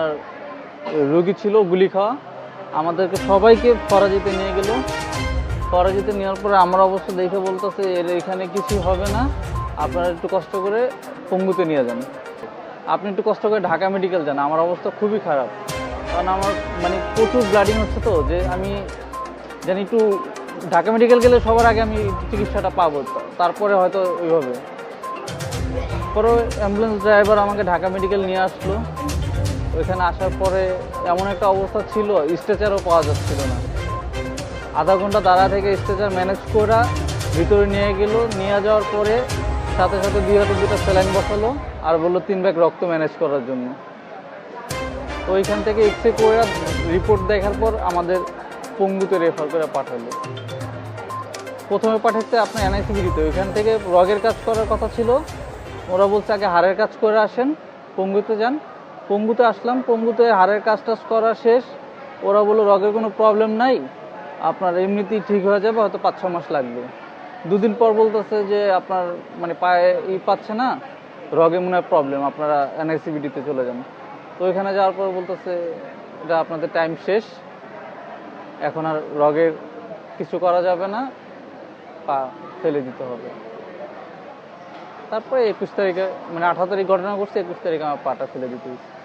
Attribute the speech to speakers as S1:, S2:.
S1: আর রোগী ছিল, গুলি খাওয়া। আমাদেরকে সবাইকে ফরাজিতে নিয়ে গেল। ফরাজিতে নেওয়ার পরে আমার অবস্থা দেখে বলতেছে, এর এখানে কিছু হবে না। আপনারা একটু কষ্ট করে পঙ্গুতে নিয়ে যান। আপনি একটু কষ্ট করে ঢাকা মেডিকেল যান। আমার অবস্থা খুবই খারাপ। কারণ আমার মানে প্রচুর ব্লাডিং হচ্ছে তো, যে আমি জানি একটু ঢাকা মেডিকেল গেলে সবার আগে আমি চিকিৎসাটা পাবো। তারপরে হয়তো ওইভাবে। পরে অ্যাম্বুলেন্স ড্রাইভার আমাকে ঢাকা মেডিকেল নিয়ে আসলো। ওইখানে আসার পরে এমন একটা অবস্থা ছিল স্ট্রেচারও পাওয়া যাচ্ছিল না। আধা ঘণ্টা দাঁড়া থেকে স্ট্রেচার ম্যানেজ করা ভিতরে নিয়ে গেল, নিয়ে যাওয়ার পরে সাথে সাথে দুই হাতে দুটো স্যালাইন বসালো আর বলল, তিন ব্যাগ রক্ত ম্যানেজ করার জন্য। তো ওইখান থেকে এক্স রে করে রিপোর্ট দেখার পর আমাদের পঙ্গুতে রেফার করে পাঠালো। প্রথমে পাঠাচ্ছে আপনার এনআইসিবিডিতে ওইখান থেকে রগের কাজ করার কথা ছিল। ওরা বলছে, আগে হাড়ের কাজ করে আসেন, পঙ্গুতে যান। পঙ্গুতে আসলাম, পঙ্গুতে হাড়ের কাজ টাজ করা শেষ। ওরা বলল, রগের কোনো প্রবলেম নাই। আপনার এমনিতেই ঠিক হয়ে যাবে, হয়তো পাঁচ ছ মাস লাগবে। দুদিন পর বলতেছে যে, আপনার মানে পায়ে ই পাচ্ছে না, রগে মনে হয় প্রবলেম আপনারা এনআইসিবিডিতে চলে যান। তো ওইখানে যাওয়ার পর বলতেছে, এটা আপনাদের টাইম শেষ। এখন আর রগের কিছু করা যাবে না, পা ফেলে দিতে হবে। তারপরে একুশ তারিখে মানে আঠারো তারিখ ঘটনা করছে একুশ তারিখে আমার পাটা ফেলে দিতে হয়েছে।